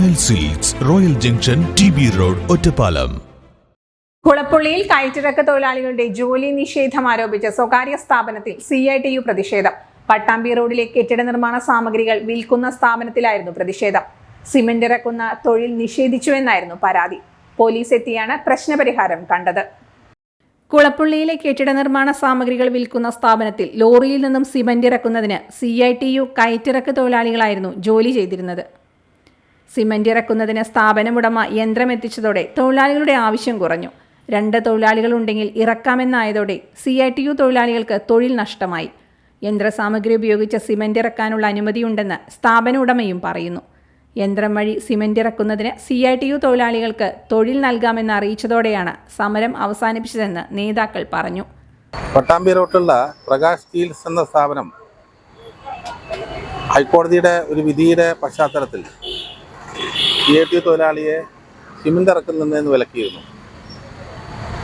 Royal silks royal junction T B road Ottapalam. കുളപ്പുള്ളിയിൽ കയറ്റിറക്ക തൊഴിലാളികളുടെ ജോലി നിഷേധം ആരോപിച്ച് സ്വകാര്യ സ്ഥാപനത്തിൽ സി ഐ ടി യു പ്രതിഷേധം. പട്ടാമ്പി റോഡിലെ കെട്ടിട നിർമ്മാണ സാമഗ്രികൾ വിൽക്കുന്ന സ്ഥാപനത്തിലായിരുന്നു പ്രതിഷേധം. സിമന്റ് ഇറക്കുന്ന തൊഴിൽ നിഷേധിച്ചുവെന്നായിരുന്നു പരാതി. പോലീസ് എത്തിയാണ് പ്രശ്നപരിഹാരം കണ്ടത്. കുളപ്പുള്ളിയിലെ കെട്ടിട നിർമ്മാണ സാമഗ്രികൾ വിൽക്കുന്ന സ്ഥാപനത്തിൽ ലോറിയിൽ നിന്നും സിമന്റ് ഇറക്കുന്നതിന് സി ഐ ടി യു കയറ്റിറക്ക് തൊഴിലാളികളായിരുന്നു ജോലി ചെയ്തിരുന്നത്. സിമന്റ് ഇറക്കുന്നതിന് സ്ഥാപനമുടമ യന്ത്രം എത്തിച്ചതോടെ തൊഴിലാളികളുടെ ആവശ്യം കുറഞ്ഞു. രണ്ട് തൊഴിലാളികൾ ഉണ്ടെങ്കിൽ ഇറക്കാമെന്നായതോടെ സി ഐ ടി യു തൊഴിലാളികൾക്ക് തൊഴിൽ നഷ്ടമായി. യന്ത്രസാമഗ്രി ഉപയോഗിച്ച് സിമന്റ് ഇറക്കാനുള്ള അനുമതിയുണ്ടെന്ന് സ്ഥാപന ഉടമയും പറയുന്നു. യന്ത്രം വഴി സിമന്റ് ഇറക്കുന്നതിന് സി ഐ ടി യു തൊഴിലാളികൾക്ക് തൊഴിൽ നൽകാമെന്ന് അറിയിച്ചതോടെയാണ് സമരം അവസാനിപ്പിച്ചതെന്ന് നേതാക്കൾ പറഞ്ഞു. പട്ടാമ്പി റോട്ടിലുള്ള പ്രകാശ് സ്റ്റീൽസ് എന്ന സ്ഥാപനം ഹൈക്കോടതിയുടെ ഒരു വിധിയുടെ പശ്ചാത്തലത്തിൽ സി ഐ ടി തൊഴിലാളിയെ സിമന്റ് ഇറക്കുന്നതെന്ന് വിലക്കിയിരുന്നു.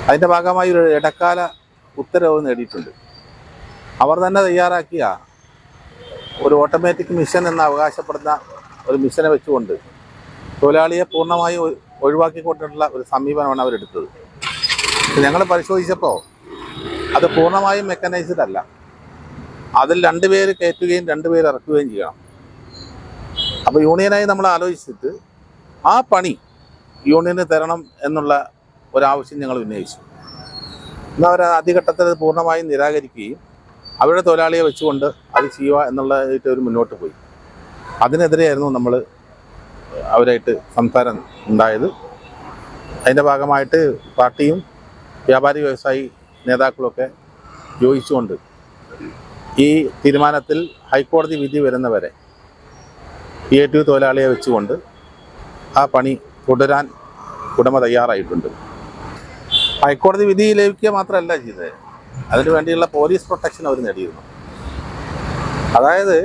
അതിന്റെ ഭാഗമായി ഒരു ഇടക്കാല ഉത്തരവ് നേടിയിട്ടുണ്ട്. അവർ തന്നെ തയ്യാറാക്കിയ ഒരു ഓട്ടോമാറ്റിക് മിഷൻ എന്ന് അവകാശപ്പെടുന്ന ഒരു മിഷനെ വെച്ചുകൊണ്ട് തൊഴിലാളിയെ പൂർണമായി ഒഴിവാക്കിക്കൊണ്ടുള്ള ഒരു സമീപനമാണ് അവരെടുത്തത്. ഞങ്ങൾ പരിശോധിച്ചപ്പോൾ അത് പൂർണമായും മെക്കനൈസ്ഡ് അല്ല. അതിൽ രണ്ടുപേര് കയറ്റുകയും രണ്ടുപേര് ഇറക്കുകയും ചെയ്യണം. അപ്പോൾ യൂണിയനായി നമ്മൾ ആലോചിച്ചിട്ട് ആ പണി യൂണിയന് തരണം എന്നുള്ള ഒരാവശ്യം ഞങ്ങൾ ഉന്നയിച്ചു. എന്നാൽ അവർ ആദ്യഘട്ടത്തിൽ പൂർണമായും നിരാകരിക്കുകയും അവരുടെ തൊഴിലാളിയെ വെച്ചുകൊണ്ട് അത് ചെയ്യുക എന്നുള്ളതായിട്ട് അവർ മുന്നോട്ട് പോയി. അതിനെതിരെയായിരുന്നു നമ്മൾ അവരായിട്ട് സംസാരം ഉണ്ടായത്. അതിന്റെ ഭാഗമായിട്ട് പാർട്ടിയും വ്യാപാരി വ്യവസായി നേതാക്കളൊക്കെ യോജിച്ചുകൊണ്ട് ഈ തീരുമാനത്തിൽ ഹൈക്കോടതി വിധി വരുന്നവരെ ക്രിയേറ്റീവ് തൊഴിലാളിയെ വെച്ചുകൊണ്ട് ആ പണി തുടരാൻ ഉടമ തയ്യാറായിട്ടുണ്ട്. ഹൈക്കോടതി വിധി ലഭിക്കുക മാത്രമല്ല ചെയ്തത്. അതിനു വേണ്ടിയുള്ള പോലീസ് പ്രൊട്ടക്ഷൻ അവർ നേടിയിരുന്നു. അതായത്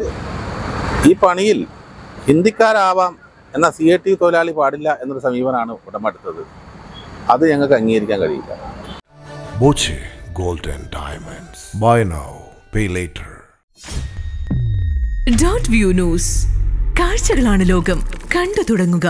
ഈ പണിയിൽ ഹിന്ദിക്കാരാവാം എന്ന സി എ ടി തൊഴിലാളി പാടില്ല എന്നൊരു സമീപനമാണ് ഉടമ എടുത്തത്. അത് ഞങ്ങൾക്ക് അംഗീകരിക്കാൻ കഴിയില്ല. Buy now, pay later. Dot view news. കാഴ്ചകളാണ് ലോകം. കണ്ടു തുടങ്ങുക.